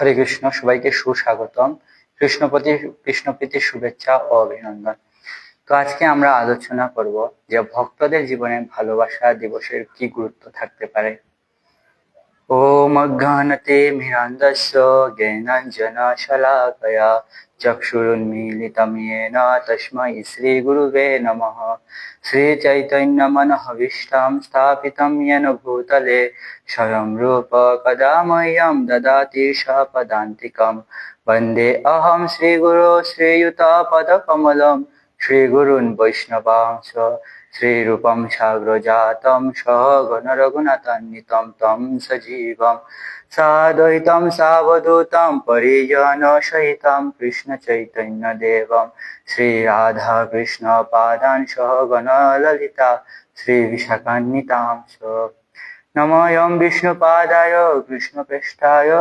হরে কৃষ্ণ, সবাইকে সুস্বাগতম। কৃষ্ণপতি, কৃষ্ণপ্রীতির শুভেচ্ছা ও অভিনন্দন। তো আজকে আমরা আলোচনা করব যে ভক্তদের জীবনে ভালোবাসা দিবসের কি গুরুত্ব থাকতে পারে। ও মঘনতে মিরান্দস্য জ্ঞানাঞ্জন चक्षुरुन्मीलितमेन तस्मै श्रीगुरुवे नमः श्रीचैतन्यमनःविष्टां स्थापितं येन भूतले स्वयं रूप कदा मह्यं ददाति सपदान्तिकं वन्दे अहं श्रीगुरो श्रीयुतापदकमलम् श्रीगुरून् वैष्णवांश श्रीरूपं साग्रजातं सहगणरघुनाथान्वितं तं सजीवं साद्वैतं सावधूतं परिजनसहितं कृष्णचैतन्यदेवं श्रीराधाकृष्णपादान् सहगणललिता श्रीविशाखान्वितांश नमोऽयं विष्णुपादाय कृष्णप्रेष्ठाय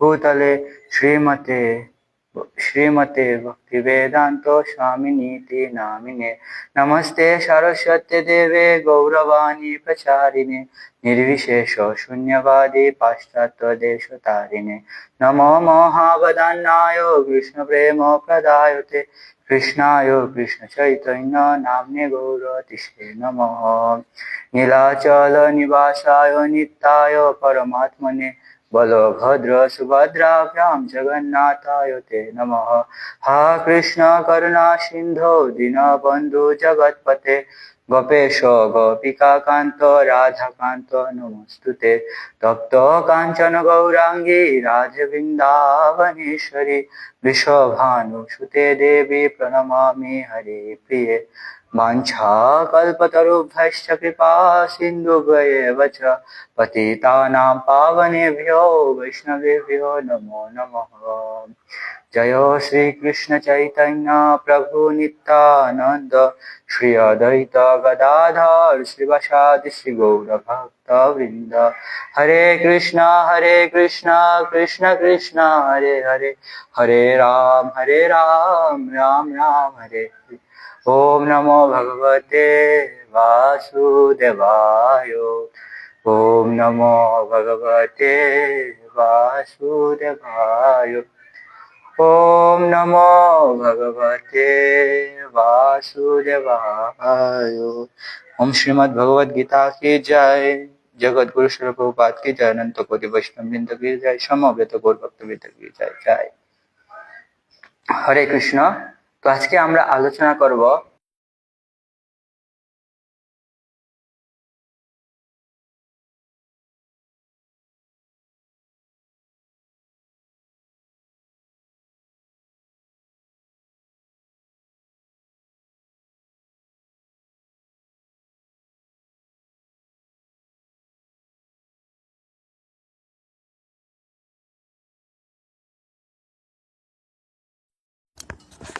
भूतले श्रीमते ಶ್ರೀಮತೆ ಭಕ್ತಿ ವೇದಾಂತೋ ಸ್ವಾಮಿನೀತಿ ನಾಮಿನೆ ನಮಸ್ತೆ ಸರಸ್ವತ್ಯ ದೇವೆ ಗೌರವಾಣಿ ಪ್ರಚಾರಿಣೆ ನಿರ್ವಿಶೇಷ ಶೂನ್ಯವಾದಿ ಪಾಶ್ಚಾತ್ಯ ದೇಶ ತಾರಿಣೆ ನಮೋ ಮೋಹಾವದನ್ನಾಯ ಕೃಷ್ಣ ಪ್ರೇಮ ಪ್ರದಾಯತೆ কৃষ্ণায় কৃষ্ণ চৈতন্য নামনে গৌরতিষে নম নীলাচল নিবাসায় নিত্যায় পরমাত্মনে बलभद्र सुभद्राभ्यां जगन्नाथाय ते नमः। हा कृष्ण करुणा सिन्धो दीनबन्धु जगत्पते। गोपेश गोपिकान्त राधाकान्त नमस्तु ते तप्त काञ्चन गौराङ्गी राजवृन्दावनेश्वरी वृषभानुसुते देवी प्रणमामि हरे प्रिये। वाञ्छाकल्पतरुभ्यश्च कृपा सिन्धुभ्येव च पावनेभ्यो वैष्णवेभ्यो नमो नमः। जय श्रीकृष्ण चैतन्य प्रभु नित्यानन्द, श्री अद्वैत गदाधर श्रीवसादि श्री गौरभक्तवृन्द हरे कृष्ण हरे कृष्ण कृष्ण कृष्ण, हरे हरे। हरे राम हरे राम राम राम, हरे हरे। ॐ नमो भगवते वासुदेवाय ॐ नमो भगवते वासुदेवाय ॐ नमो भगवते वासुदेवाय ओम श्रीमद् भगवत गीता की जय जगत गुरु श्री प्रभुपाद की जय अनंत कोटि वैष्णव बिंद की जय समवेत गौर भक्त की जय जय हरे कृष्णा তো আজকে আমরা আলোচনা করব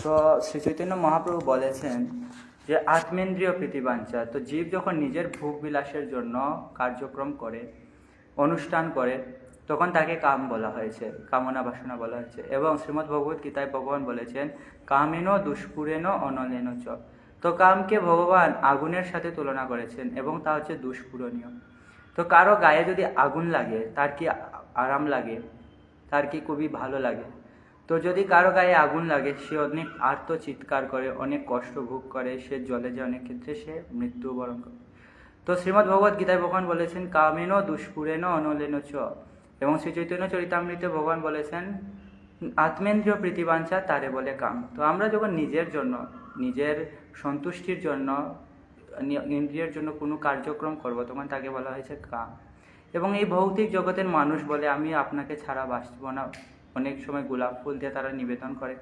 তো শ্রী চৈতন্য মহাপ্রভু বলেছেন যে আত্মেন্দ্রিয় প্রীতিবাঞ্ছা, তো জীব যখন নিজের ভোগ বিলাসের জন্য কার্যক্রম করে, অনুষ্ঠান করে, তখন তাকে কাম বলা হয়েছে, কামনা বাসনা বলা হয়েছে। এবং শ্রীমৎ ভগবত গীতায় ভগবান বলেছেন, কামেন দুষ্পুরেন অনলেন চ। তো কামকে ভগবান আগুনের সাথে তুলনা করেছেন এবং তা হচ্ছে দুষ্পূরণীয় তো কারও গায়ে যদি আগুন লাগে, তার কি আরাম লাগে? তার কি খুবই ভালো লাগে? তো যদি কারও গায়ে আগুন লাগে, সে অনেক আর্ত চিৎকার করে, অনেক কষ্ট ভোগ করে, সে জলে যায় অনেক ক্ষেত্রে সে মৃত্যুবরণ করে। তো শ্রীমদ্ ভগবত গীতায় ভগবান বলেছেন, কামেন দুষ্পুরেন অনলেন চ। এবং শ্রী চৈতন্য চরিতামৃতে ভগবান বলেছেন, আত্মেন্দ্রীয় প্রীতিবাঞ্ছা তারে বলে কাম। তো আমরা যখন নিজের জন্য, নিজের সন্তুষ্টির জন্য ইন্দ্রিয়ের জন্য কোনো কার্যক্রম করব, তখন তাকে বলা হয়েছে কাম। এবং এই ভৌতিক জগতের মানুষ বলে, আমি আপনাকে ছাড়া বাঁচব না। অনেক সময় গোলাপ ফুল দিয়ে তারা নিবেদন করে।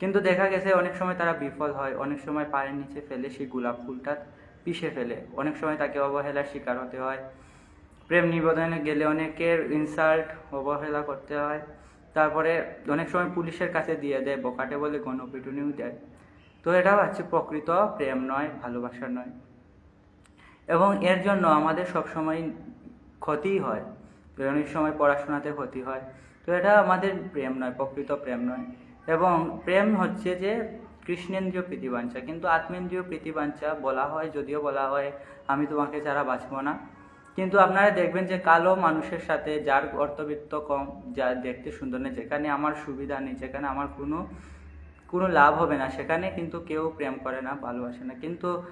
কিন্তু দেখা গেছে অনেক সময় তারা বিফল হয়, অনেক সময় পায়ের নিচে ফেলে সেই গোলাপ ফুলটা পিষে ফেলে। অনেক সময় তাকে অবহেলার শিকার হতে হয়। প্রেম নিবেদনে গেলে অনেকের ইনসাল্ট অবহেলা করতে হয়। তারপরে অনেক সময় পুলিশের কাছে দিয়ে দেয়, বকাটে বলে গণপিটুনিও দেয়। তো এটা হচ্ছে প্রকৃত প্রেম নয় ভালোবাসা নয়। এবং এর জন্য আমাদের সবসময় ক্ষতি হয়। অনেক সময় পড়াশোনাতে ক্ষতি হয়। এটা আমাদের প্রেম নয়, প্রকৃত প্রেম নয়। এবং প্রেম হচ্ছে যে কৃষ্ণেন্দ্রীয় প্রীতিবাঞ্ছা। কিন্তু আত্মেন্দ্রীয় প্রীতিবাঞ্ছা বলা হয়, যদিও বলা হয়, আমি তোমাকে ছাড়া বাঁচব না। কিন্তু আপনারা দেখবেন যে কালো মানুষের সাথে যার অর্থবিত্ত কম, যা দেখতে সুন্দর নেই যেখানে আমার সুবিধা নেই, যেখানে আমার কোনো কোনো লাভ হবে না, সেখানে কিন্তু কেউ প্রেম করে না, ভালোবাসে না। কিন্তু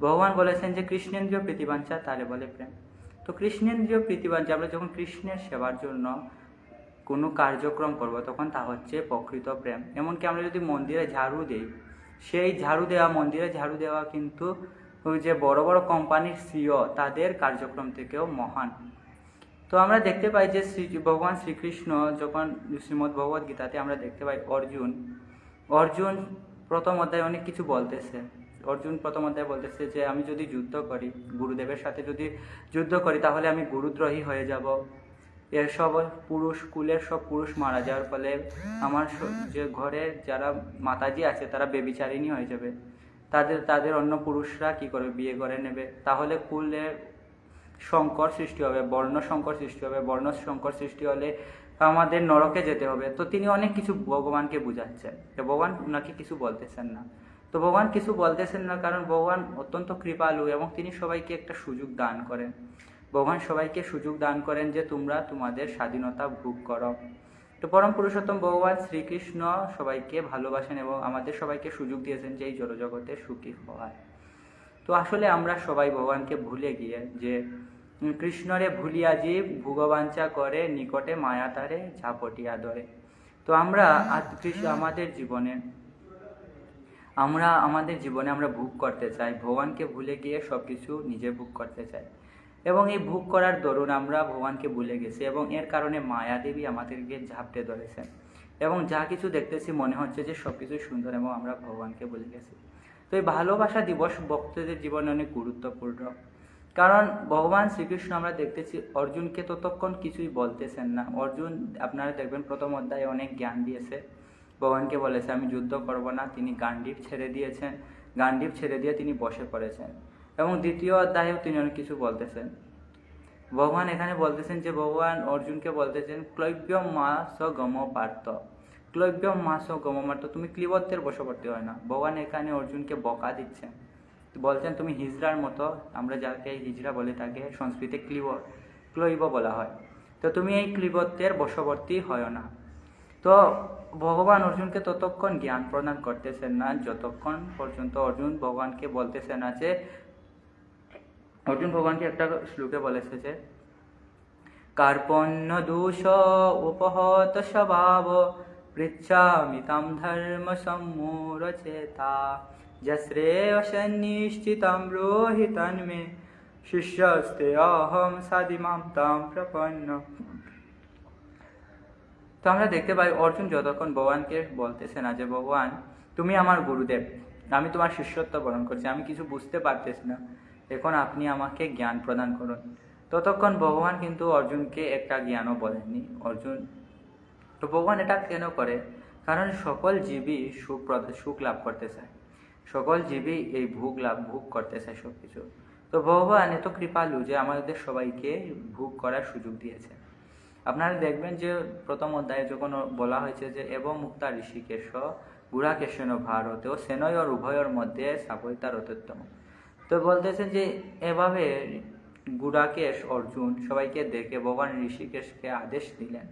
ভগবান বলেছেন যে কৃষ্ণেন্দ্রীয় প্রীতিবাঞ্ছা তারে বলে প্রেম। তো কৃষ্ণেন্দ্রীয় প্রীতিবাঞ্ছা, আমরা যখন কৃষ্ণের সেবার জন্য কোনো কার্যক্রম করব, তখন তা হচ্ছে প্রকৃত প্রেম। এমনকি আমরা যদি মন্দিরে ঝাড়ু দিই, সেই ঝাড়ু দেওয়া, মন্দিরে ঝাড়ু দেওয়া কিন্তু যে বড় বড় কোম্পানির সিও তাদের কার্যক্রম থেকেও মহান। তো আমরা দেখতে পাই যে শ্রী ভগবান শ্রীকৃষ্ণ যখন শ্রীমদ্ ভগবদ গীতাতে আমরা দেখতে পাই অর্জুন অর্জুন প্রথম অধ্যায় অনেক কিছু বলতেছে। অর্জুন প্রথম অধ্যায় বলতেছে যে, আমি যদি যুদ্ধ করি, গুরুদেবের সাথে যদি যুদ্ধ করি, তাহলে আমি গুরুদ্রোহী হয়ে যাব। এসব পুরুষ, কুলের সব পুরুষ মারা যাওয়ার ফলে আমার যে ঘরে যারা মাতাজি আছে, তারা বেবিচারিণী হয়ে যাবে। তাদের তাদের অন্য পুরুষরা কি করবে? বিয়ে করে নেবে। তাহলে কুলে সংকর সৃষ্টি হবে, বর্ণ সংকর সৃষ্টি হবে। বর্ণ সংকর সৃষ্টি হলে আমাদের নরকে যেতে হবে। তো তিনি অনেক কিছু ভগবানকে বুঝাচ্ছেন। ভগবান ওনাকে কিছু বলতেছেন না। তো ভগবান কিছু বলতেছেন না, কারণ ভগবান অত্যন্ত কৃপালু এবং তিনি সবাইকে একটা সুযোগ দান করেন। ভগবান সবাইকে সুযোগ দান করেন যে তোমরা তোমাদের স্বাধীনতা ভোগ করো। তো পরম পুরুষোত্তম ভগবান শ্রীকৃষ্ণ সবাইকে ভালোবাসেন এবং আমাদের সবাইকে সুযোগ দিয়েছেন যে এই জড়জগতে সুখী হওয়ার। তো আসলে আমরা সবাই ভগবানকে ভুলে গিয়ে যে কৃষ্ণরে ভুলিয়া জীব ভুগবাঞ্চা করে নিকটে মায়া তারে ঝাপটিয়া ধরে। তো আমরা আমাদের জীবনে, আমরা, আমাদের জীবনে আমরা ভোগ করতে চাই। ভগবানকে ভুলে গিয়ে সব কিছু নিজে ভোগ করতে চাই। এবং এই ভোগ করার দরুন আমরা ভগবানকে ভুলে গেছি এবং এর কারণে মায়া দেবী আমাদেরকে ঝাপটে ধরেছেন। এবং যা কিছু দেখতেছি মনে হচ্ছে যে সব কিছুই সুন্দর এবং আমরা ভগবানকে ভুলে গেছি। তো এই ভালোবাসা দিবস ভক্তদের জীবনে অনেক গুরুত্বপূর্ণ। কারণ ভগবান শ্রীকৃষ্ণ আমরা দেখতেছি অর্জুনকে ততক্ষণ কিছুই বলতেছেন না। অর্জুন, আপনারা দেখবেন প্রথম অধ্যায়ে অনেক জ্ঞান দিয়েছে। ভগবানকে বলেছে, আমি যুদ্ধ করব না। তিনি গান্ডীব ছেড়ে দিয়েছেন। গান্ডীব ছেড়ে দিয়ে তিনি বসে পড়েছেন। এবং দ্বিতীয় অধ্যায়েও তিনি অনেক কিছু বলতেছেন। ভগবান এখানে বলতেছেন যে, ভগবান অর্জুনকে বলতেছেন ক্লৈব্য মা স গম পার্থ। ক্লৈব্য মা স গম পার্থ, তুমি ক্লিবত্বের বশবর্তী হয় না। ভগবান এখানে অর্জুনকে বকা দিচ্ছেন। বলছেন, তুমি হিজড়ার মতো, আমরা যাকে হিজড়া বলে তাকে সংস্কৃতে ক্লিব, ক্লৈব বলা হয়। তো তুমি এই ক্লিবত্বের বশবর্তী হয় না। তো ভগবান অর্জুনকে ততক্ষণ জ্ঞান প্রদান করতেছেন না, যতক্ষণ পর্যন্ত অর্জুন ভগবানকে বলতেছেন যে অর্জুন ভগবানকে একটা শ্লোকে বলেছে যে কার্পণ্য দোষ উপহত স্বভাব, পৃচ্ছামি তাম ধর্ম সম্মূরচেতা যশ্রেয়সন্নিশ্চিতম ব্রোহি তন্মে, শিষ্যস্তে অহম সাদিমাম তাম প্রপন্ন। তো আমরা দেখতে পাই অর্জুন যতক্ষণ ভগবানকে বলতেছে না যে, ভগবান, তুমি আমার গুরুদেব, আমি তোমার শিষ্যত্ব বরণ করছি, আমি কিছু বুঝতে পারতেছি না। এখন আপনি আমাকে জ্ঞান প্রদান করুন। ততক্ষণ ভগবান কিন্তু অর্জুনকে একটা জ্ঞানও বলেননি। অর্জুন, তো ভগবান এটা কেন করে? কারণ সকল জীবই সুখ সুখ লাভ করতে চায়। সকল জীবই এই ভোগ লাভ, ভোগ করতে চায় সব কিছু তো ভগবান এত কৃপালু যে আমাদের সবাইকে ভোগ করার সুযোগ দিয়েছে। আপনারা দেখবেন যে প্রথম অধ্যায়ে যখন বলা হয়েছে যে এবং মুক্তা ঋষিকেশ, গুড়াকেশন ভারত ও সেনয়র উভয়ের মধ্যে সাবৈতা রতোত্তম তো বলতেছে যে এভাবে গুড়াকেশ, অর্জুন সবাইকে দেখে ভগবান ঋষিকেশকে আদেশ দিলেন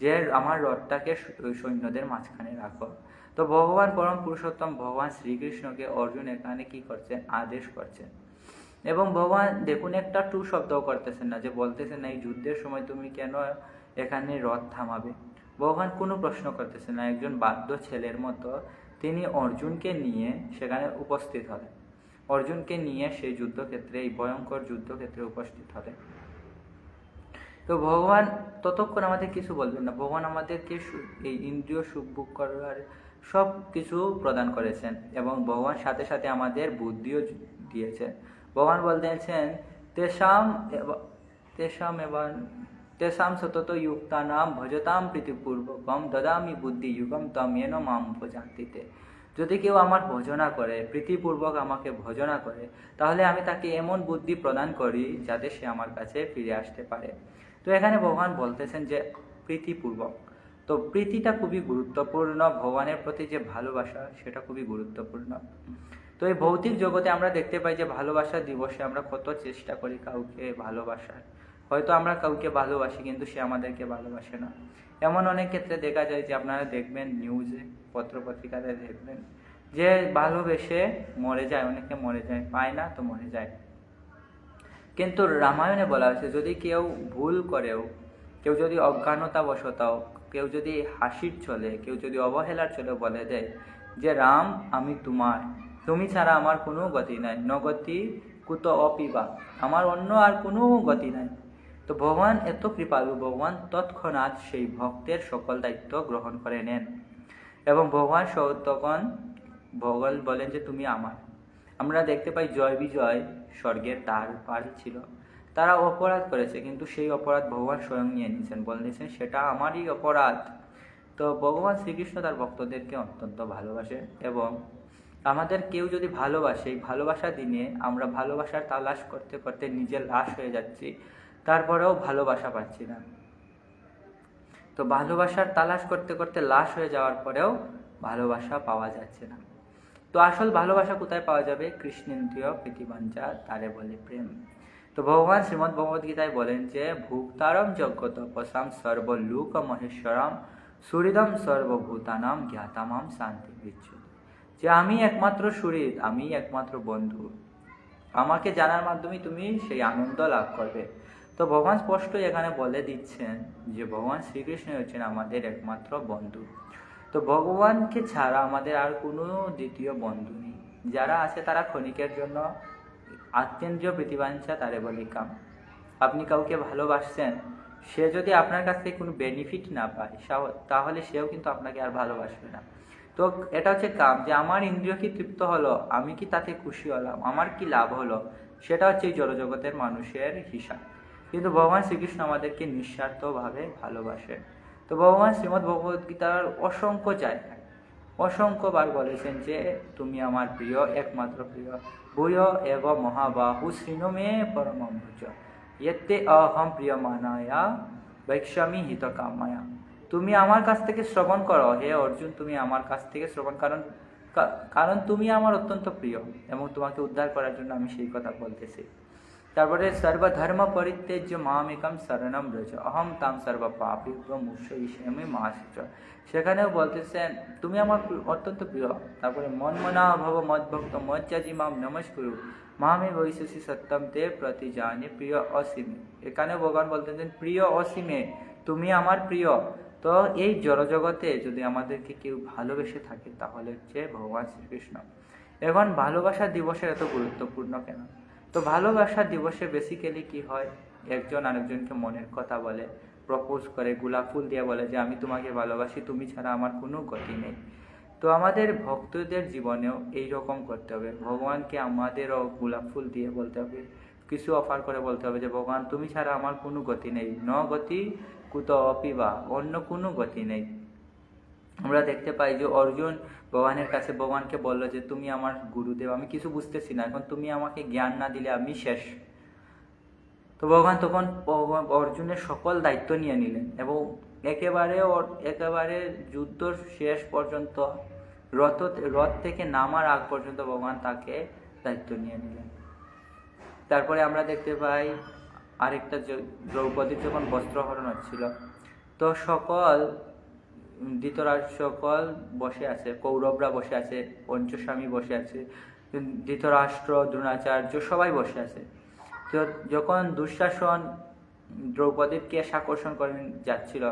যে আমার রথটাকে সৈন্যদের মাঝখানে রাখো। তো ভগবান পরম পুরুষোত্তম ভগবান শ্রীকৃষ্ণকে অর্জুন এখানে কি করছেন? আদেশ করছেন। এবং ভগবান দেখুন একটা টু শব্দও করতেছেন না, যে বলতেছেন না, এই যুদ্ধের সময় তুমি কেন এখানে রথ থামাবে? ভগবান কোনো প্রশ্ন করতেছেন না, একজন বাধ্য ছেলের মতো তিনি অর্জুনকে নিয়ে সেখানে উপস্থিত হলেন। অর্জুনকে নিয়ে সেই যুদ্ধক্ষেত্রে, এই ভয়ঙ্কর যুদ্ধক্ষেত্রে উপস্থিত হলেন তো ভগবান ততক্ষণ আমাদের কিছু বলবেন না। ভগবান আমাদেরকে এই ইন্দ্রিয় সুখ, ভোগ করার সব কিছু প্রদান করেছেন এবং ভগবান সাথে সাথে আমাদের বুদ্ধিও দিয়েছেন। ভগবান বলতেছেন, তেষাম তেষাম এবং তেষাম সতত যুক্তানাম ভজতাম প্রীতিপূর্বকম দদামি বুদ্ধি যুগম তম এন মাম উপজাতিতে যদি কেউ আমার ভজনা করে, প্রীতিপূর্বক আমাকে ভজনা করে, তাহলে আমি তাকে এমন বুদ্ধি প্রদান করি যাতে সে আমার কাছে ফিরে আসতে পারে। তো এখানে ভগবান বলতেছেন যে, প্রীতিপূর্বক। তো প্রীতিটা খুবই গুরুত্বপূর্ণ, ভগবানের প্রতি যে ভালোবাসা, সেটা খুবই গুরুত্বপূর্ণ। তো এই ভৌতিক জগতে আমরা দেখতে পাই যে, ভালোবাসা দিবসে আমরা কত চেষ্টা করি কাউকে ভালোবাসার। হয়তো আমরা কাউকে ভালোবাসি, কিন্তু সে আমাদেরকে ভালোবাসে না। এমন অনেক ক্ষেত্রে দেখা যায় যে আপনারা দেখবেন নিউজে পত্রপত্রিকাতে দেখবেন যে ভালোবেসে মরে যায়, অনেকে মরে যায়, পায় না তো মরে যায়। কিন্তু রামায়ণে বলা হয়েছে, যদি কেউ ভুল করেও, কেউ যদি অজ্ঞানতাবশতাও, কেউ যদি হাসির চলে কেউ যদি অবহেলার চলে বলে দেয় যে, রাম, আমি তোমার। তুমি ছাড়া আমার কোনো গতি নাই। নগতি কুত অপিবা। আমার অন্য আর কোনো গতি নাই। তো ভগবান এত কৃপালু, ভগবান তৎক্ষণাৎ সেই ভক্তের সকল দায়িত্ব গ্রহণ করে নেন। এবং ভগবান তখন ভগল বলেন যে, তুমি আমার। আমরা দেখতে পাই জয় বিজয় স্বর্গের তার পার ছিল। তারা অপরাধ করেছে, কিন্তু সেই অপরাধ ভগবান স্বয়ং নিয়ে নিয়েছেন বলেছেন সেটা আমারই অপরাধ। তো ভগবান শ্রীকৃষ্ণ তার ভক্তদেরকে অত্যন্ত ভালোবাসে এবং আমাদের কেউ যদি ভালোবাসে এই ভালোবাসা দিনে আমরা ভালোবাসার তালাশ করতে করতে নিজে লাশ হয়ে যাচ্ছি। তারপরেও ভালোবাসা পাচ্ছি না। তো ভালোবাসার তালাশ করতে করতে লাশ হয়ে যাওয়ার পরেও ভালোবাসা পাওয়া যাচ্ছে না। তো আসল ভালোবাসা কোথায় পাওয়া যাবে? কৃষ্ণেন্দ্রীয় প্রীতিবাঞ্চা তারে বলে প্রেম। তো ভগবান শ্রীমদ ভগবদ গীতায় বলেন যে, ভুক্তারম জগত পসাম সর্বলোক মহেশ্বরম সুহৃদম সর্বভূতানাম জ্ঞাতামাম শান্তি বিচ্ছু যে আমি একমাত্র সুহৃদ, আমি একমাত্র বন্ধু। আমাকে জানার মাধ্যমে তুমি সেই আনন্দ লাভ করবে। তো ভগবান স্পষ্ট এখানে বলে দিচ্ছেন যে ভগবান শ্রীকৃষ্ণ হচ্ছেন আমাদের একমাত্র বন্ধু। তো ভগবানকে ছাড়া আমাদের আর কোনো দ্বিতীয় বন্ধু নেই। যারা আছে তারা ক্ষণিকের জন্য আত্যেন্দ্রীয় প্রীতিবাঞ্ছা তারে বলি কাম আপনি কাউকে ভালোবাসছেন, সে যদি আপনার কাছ থেকে কোনো বেনিফিট না পায় তাহলে সেও কিন্তু আপনাকে আর ভালোবাসবে না। তো এটা হচ্ছে কাম, যে আমার ইন্দ্রিয় কি তৃপ্ত হলো, আমি কি তাতে খুশি হলাম, আমার কি লাভ হলো, সেটা হচ্ছে এই জড়জগতের মানুষের হিসাব। কিন্তু ভগবান শ্রীকৃষ্ণ আমাদেরকে নিঃস্বার্থভাবে ভালোবাসে তো ভগবান শ্রীমদ্ ভগবদ গীতার অসংখ্য জায়গায়, অসংখ্যবার বলেছেন যে, তুমি আমার প্রিয়, একমাত্র প্রিয়, ভূয় এব মহাবাহু শ্রীনমে পরম ভুজ। ইয়ত্তে অহম প্রিয় মানায়া বৈক্ষ্যামি হিত কামায়া তুমি আমার কাছ থেকে শ্রবণ করো, হে অর্জুন, তুমি আমার কাছ থেকে শ্রবণ। কারণ কারণ তুমি আমার অত্যন্ত প্রিয় এবং তোমাকে উদ্ধার করার জন্য আমি সেই কথা বলতেছি। তারপরে সর্বধর্ম পরিত্যাজ্য মামেকম শরণম ব্রজ অহম তাম সর্ব পাপি মুসমি মাসিচ। সেখানেও বলতেছেন তুমি আমার অত্যন্ত প্রিয়। তারপরে মন মনা ভব মদ্ভক্ত মজ্জাজি মাম নমস্কুরু। মামে বৈশসী সত্যম তে প্রতি জানে প্রিয় অসীমে। এখানেও ভগবান বলতেছেন, প্রিয় অসীমে, তুমি আমার প্রিয়। তো এই জড়জগতে যদি আমাদেরকে কেউ ভালোবেসে থাকে, তাহলে হচ্ছে ভগবান শ্রীকৃষ্ণ। এখন ভালোবাসা দিবসের এত গুরুত্বপূর্ণ কেন? তো ভালোবাসা দিবসে বেসিক্যালি কি হয়? একজন আরেকজনকে মনের কথা বলে প্রপোজ করে, গোলাপ ফুল দিয়ে বলে যে, আমি তোমাকে ভালোবাসি, তুমি ছাড়া আমার কোনো গতি নেই। তো আমাদের ভক্তদের জীবনেও এই রকম করতে হবে। ভগবানকে আমাদেরও গোলাপ ফুল দিয়ে বলতে হবে, কিছু অফার করে বলতে হবে যে, ভগবান, তুমি ছাড়া আমার কোনো গতি নেই। ন গতি কুত অপিবা অন্য কোনো গতি নেই। আমরা দেখতে পাই যে অর্জুন ভগবানের কাছে ভগবানকে বলল যে, তুমি আমার গুরুদেব, আমি কিছু বুঝতেছি না। এখন তুমি আমাকে জ্ঞান না দিলে আমি শেষ। তো ভগবান তখন অর্জুনের সকল দায়িত্ব নিয়ে নিলেন এবং একেবারে একেবারে যুদ্ধ শেষ পর্যন্ত, রথ রথ থেকে নামার আগ পর্যন্ত ভগবান তাকে দায়িত্ব নিয়ে নিলেন। তারপরে আমরা দেখতে পাই আরেকটা দ্রৌপদীর যখন বস্ত্রহরণ হচ্ছিল, তো সকল ধৃতরাষ্ট্র সকল বসে আছে, কৌরবরা বসে আছে, পঞ্চস্বামী বসে আছে, ধৃতরাষ্ট্র, দ্রোণাচার্য সবাই বসে আছে। তো যখন দুঃশাসন দ্রৌপদীর কেশ আকর্ষণ করে যাচ্ছিল,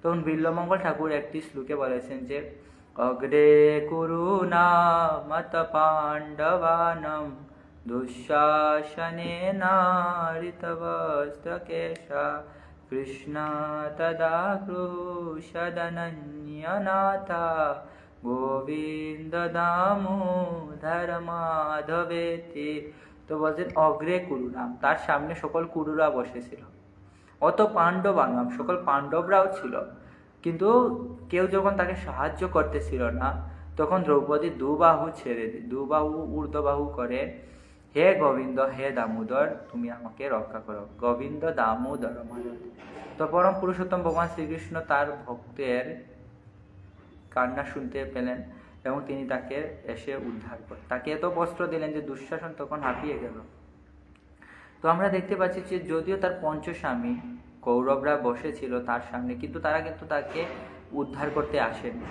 তখন বিল্লমঙ্গল ঠাকুর একটি শ্লোকে বলেছেন যে, অগ্রে করুণা মত পাণ্ডবানম, দুঃশাসনে নারিতবস্ত্রকেশা কৃষ্ণ তদা কৃষদনন্যনাথা গোবিন্দ দামোধর মাধবেতি। তো বলছেন, অগ্রে কুরুরাম, তার সামনে সকল কুরুরা বসেছিল। অত পাণ্ডব পাণ্ডবানাম সকল পাণ্ডবরাও ছিল। কিন্তু কেউ যখন তাকে সাহায্য করতেছিল না, তখন দ্রৌপদী দুবাহু ছেড়ে দুবাহু, ঊর্ধ্ববাহু করে হে গোবিন্দ, হে দামোদর, তুমি আমাকে রক্ষা করো। গোবিন্দ দামোদর তো পরম পুরুষোত্তম ভগবান শ্রীকৃষ্ণ তার ভক্তের কান্না শুনতে পেলেন এবং তিনি তাকে এসে উদ্ধার করেন তাকে এত বস্ত্র দিলেন যে দুঃশাসন তখন হাঁপিয়ে গেল। তো আমরা দেখতে পাচ্ছি যে যদিও তার পঞ্চস্বামী কৌরবরা বসেছিল তার সামনে, কিন্তু তারা কিন্তু তাকে উদ্ধার করতে আসেনি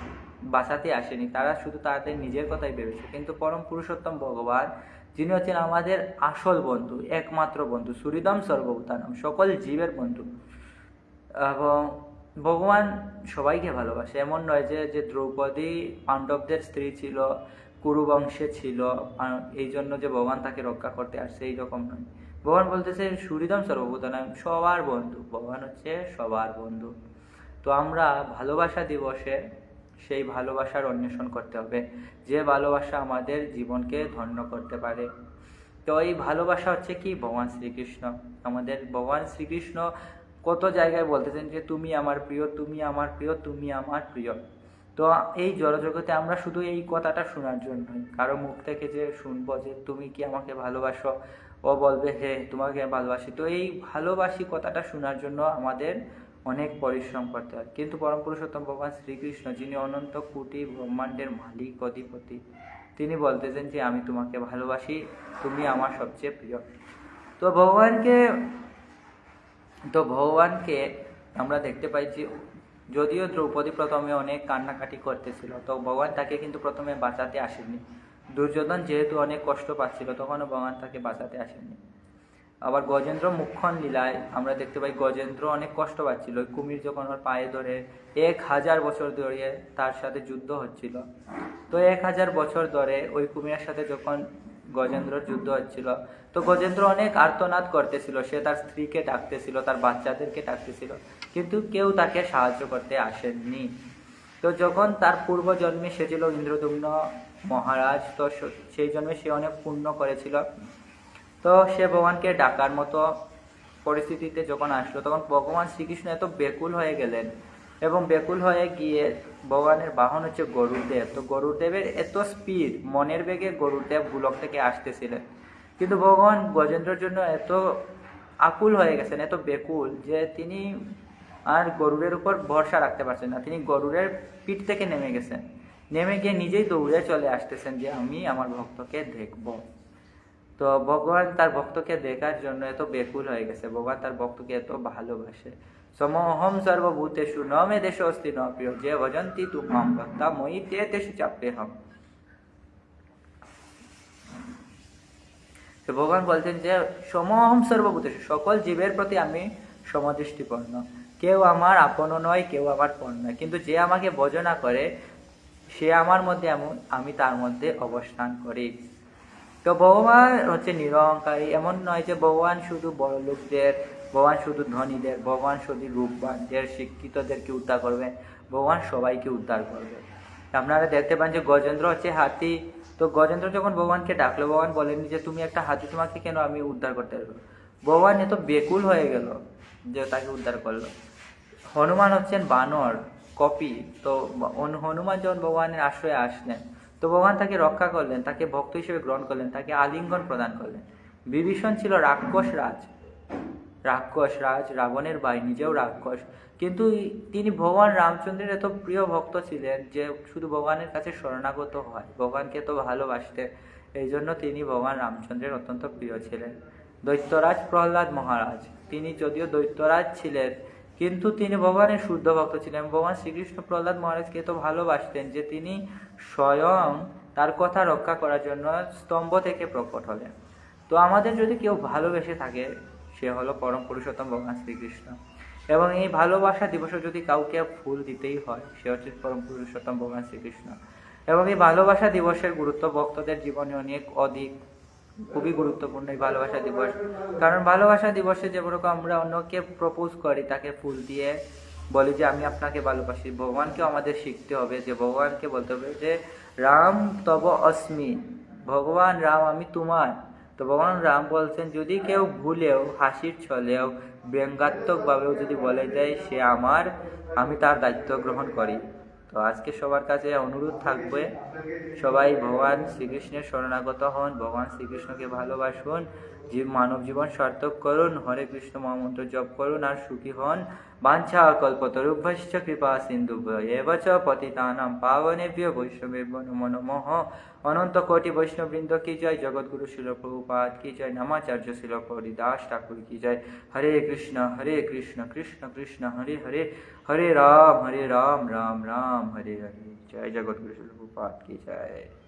বাঁচাতে আসেনি। তারা শুধু তাদের নিজের কথাই ভেবেছে। কিন্তু পরম পুরুষোত্তম ভগবান, যিনি হচ্ছেন আমাদের আসল বন্ধু, একমাত্র বন্ধু, সুরিদম সর্বভূতানম, সকল জীবের বন্ধু। এবং ভগবান সবাইকে ভালোবাসে। এমন নয় যে যে দ্রৌপদী পাণ্ডবদের স্ত্রী ছিল, কুরুবংশে ছিল এই জন্য যে ভগবান তাকে রক্ষা করতে আসছে এই রকম নয়। ভগবান বলতেছে, সুরিদম সর্বভূতানম, সবার বন্ধু। ভগবান হচ্ছে সবার বন্ধু। তো আমরা ভালোবাসা দিবসে সেই ভালোবাসার অন্বেষণ করতে হবে। যে ভালোবাসা আমাদের জীবনকে ধন্য করতে পারে। তো এই ভালোবাসা হচ্ছে কি? ভগবান শ্রীকৃষ্ণ। আমাদের ভগবান শ্রীকৃষ্ণ কত জায়গায় বলতেছেন যে, তুমি আমার প্রিয়, তুমি আমার প্রিয়, তুমি আমার প্রিয়। তো এই জড়জগতে আমরা শুধু এই কথাটা শোনার জন্যই। কারও মুখ থেকে যে শুনব যে, তুমি কি আমাকে ভালোবাসো? ও বলবে হে তোমাকে ভালোবাসি। তো এই ভালোবাসি কথাটা শোনার জন্য আমাদের অনেক পরিশ্রম করতে হয়। কিন্তু পরম পুরুষোত্তম ভগবান শ্রীকৃষ্ণ, যিনি অনন্ত কোটি ব্রহ্মাণ্ডের মালিক, অধিপতি, তিনি বলতেছেন যে, আমি তোমাকে ভালোবাসি, তুমি আমার সবচেয়ে প্রিয়। তো ভগবানকে তো ভগবানকে আমরা দেখতে পাই যে, যদিও দ্রৌপদী প্রথমে অনেক কান্নাকাটি করতেছিল, তো ভগবান তাকে কিন্তু প্রথমে বাঁচাতে আসেননি। দুর্যোধন যেহেতু অনেক কষ্ট পাচ্ছিল, তখনও ভগবান তাকে বাঁচাতে আসেননি। আবার গজেন্দ্র মুখ্যন লীলায় আমরা দেখতে পাই গজেন্দ্র অনেক কষ্ট পাচ্ছিল। ওই কুমির যখন ওর পায়ে ধরে এক হাজার বছর ধরে তার সাথে যুদ্ধ হচ্ছিল। তো এক হাজার বছর ধরে ওই কুমিরের সাথে যখন গজেন্দ্রর যুদ্ধ হচ্ছিল, তো গজেন্দ্র অনেক আর্তনাদ করতেছিল। সে তার স্ত্রীকে ডাকতেছিল, তার বাচ্চাদেরকে ডাকতেছিল, কিন্তু কেউ তাকে সাহায্য করতে আসেননি। তো যখন তার পূর্ব জন্মে সে ছিল ইন্দ্রদুম্ন মহারাজ, তো সেই জন্মে সে অনেক পুণ্য করেছিল। তো সে ভগবানকে ডাকার মতো পরিস্থিতিতে যখন আসলো, তখন ভগবান শ্রীকৃষ্ণ এত বেকুল হয়ে গেলেন এবং বেকুল হয়ে গিয়ে ভগবানের বাহন হচ্ছে গরুরদেব তো গরুদেবের এত স্পিড মনের বেগে গরুরদেব গুলক থেকে আসতেছিলেন। কিন্তু ভগবান গজেন্দ্রর জন্য এত আকুল হয়ে গেছেন, এত বেকুল যে তিনি আর গরুরের উপর ভরসা রাখতে পারছেন না। তিনি গরুরের পিঠ থেকে নেমে গেছেন। নেমে গিয়ে নিজেই দৌড়ে চলে আসতেছেন যে, আমি আমার ভক্তকে দেখব। তো ভগবান তার ভক্তকে দেখার জন্য এত বেকুল হয়ে গেছে। ভগবান তার ভক্তকে এত ভালোবাসে। সমহম সর্বভূতেষু, ন মে দেশ অস্তি, ন প্রিয়, যে ভজন্তি তুমাম ভক্তা মই তে তেষু চাপে হম। তো ভগবান বলছেন যে, সমহম সর্বভূতেষু, সকল জীবের প্রতি আমি সমদৃষ্টিপন্ন কেউ আমার আপন নয়, কেউ আমার পর নয়। কিন্তু যে আমাকে ভজনা করে, সে আমার মধ্যে এমন, আমি তার মধ্যে অবস্থান করি। তো ভগবান হচ্ছে নিরহংকারী। এমন নয় যে ভগবান শুধু বড় লোকদের, ভগবান শুধু ধনীদের, ভগবান শুধু রূপবানদের, শিক্ষিতদেরকে উদ্ধার করবে, ভগবান সবাইকে উদ্ধার করবে। আপনারা দেখতে পান যে গজেন্দ্র হচ্ছে হাতি। তো গজেন্দ্র যখন ভগবানকে ডাকলো, ভগবান বলেননি যে, তুমি একটা হাতি, তোমাকে কেন আমি উদ্ধার করতে পারব ভগবান এত বেকুল হয়ে গেল যে তাকে উদ্ধার করল। হনুমান হচ্ছেন বানর, কপি। তো হনুমান যখন ভগবানের আশ্রয়ে আসলেন তো ভগবান তাকে রক্ষা করলেন, তাকে ভক্ত হিসেবে গ্রহণ করলেন, তাকে আলিঙ্গন প্রদান করলেন। বিভীষণ ছিল রাক্ষস রাজ। রাক্ষস রাজ, রাবণের ভাই, নিজেও রাক্ষস। কিন্তু তিনি ভগবান রামচন্দ্রের এত প্রিয় ভক্ত ছিলেন যে শুধু ভগবানের কাছে শরণাগত হয়। ভগবানকে এত ভালোবাসতে, এই জন্য তিনি ভগবান রামচন্দ্রের অত্যন্ত প্রিয় ছিলেন। দৈত্যরাজ প্রহ্লাদ মহারাজ, তিনি যদিও দৈত্যরাজ ছিলেন কিন্তু তিনি ভগবানের শুদ্ধ ভক্ত ছিলেন। ভগবান শ্রীকৃষ্ণ প্রহ্লাদ মহারাজকে এত ভালোবাসতেন যে তিনি স্বয়ং তার কথা রক্ষা করার জন্য স্তম্ভ থেকে প্রকট হলেন। তো আমাদের যদি কেউ ভালোবেসে থাকে, সে হলো পরম পুরুষোত্তম ভগবান শ্রীকৃষ্ণ। এবং এই ভালোবাসা দিবসে যদি কাউকে ফুল দিতেই হয়, সে হচ্ছে পরম পুরুষোত্তম ভগবান শ্রীকৃষ্ণ। এবং এই ভালোবাসা দিবসের গুরুত্ব ভক্তদের জীবনে অনেক অধিক। খুবই গুরুত্বপূর্ণ এই ভালোবাসা দিবস। কারণ ভালোবাসা দিবসে যেরকম আমরা অন্যকে প্রপোজ করি, তাকে ফুল দিয়ে বলি যে, আমি আপনাকে ভালোবাসি। ভগবানকেও আমাদের শিখতে হবে যে, ভগবানকে বলতে হবে যে, রাম তব অস্মি। ভগবান, রাম, আমি তোমার। তো ভগবান রাম বলছেন, যদি কেউ ভুলেও, হাসির ছলেও, ব্যঙ্গাত্মকভাবেও যদি বলে যায় সে আমার, আমি তার দায়িত্ব গ্রহণ করি। তো আজকে সবার কাছে অনুরোধ থাকবে সবাই ভগবান শ্রীকৃষ্ণের শরণাগত হন ভগবান শ্রীকৃষ্ণকে ভালোবাসুন জীব মানব জীবন সার্থক করুন, হরে কৃষ্ণ মহামন্ত্র জপ করুন, আর সুখী হন। বাঞ্ছা কল্পতরুভ্যশ্চ কৃপা সিন্ধু এবচ পতিতানাম পাবনেভ্য বৈষ্ণবেভ্য নমো নমঃ। অনন্ত কোটি বৈষ্ণববৃন্দ কি জয়? জগৎগুরু শিল প্রভুপাদ কি জয়? নামাচার্য শিল হরিদাস ঠাকুর কি জয়? হরে কৃষ্ণ হরে কৃষ্ণ কৃষ্ণ কৃষ্ণ, হরে হরে হরে রাম হরে রাম রাম রাম, হরে হরে। জয় জগৎগুরু শিল প্রভুপাদ কি জয়?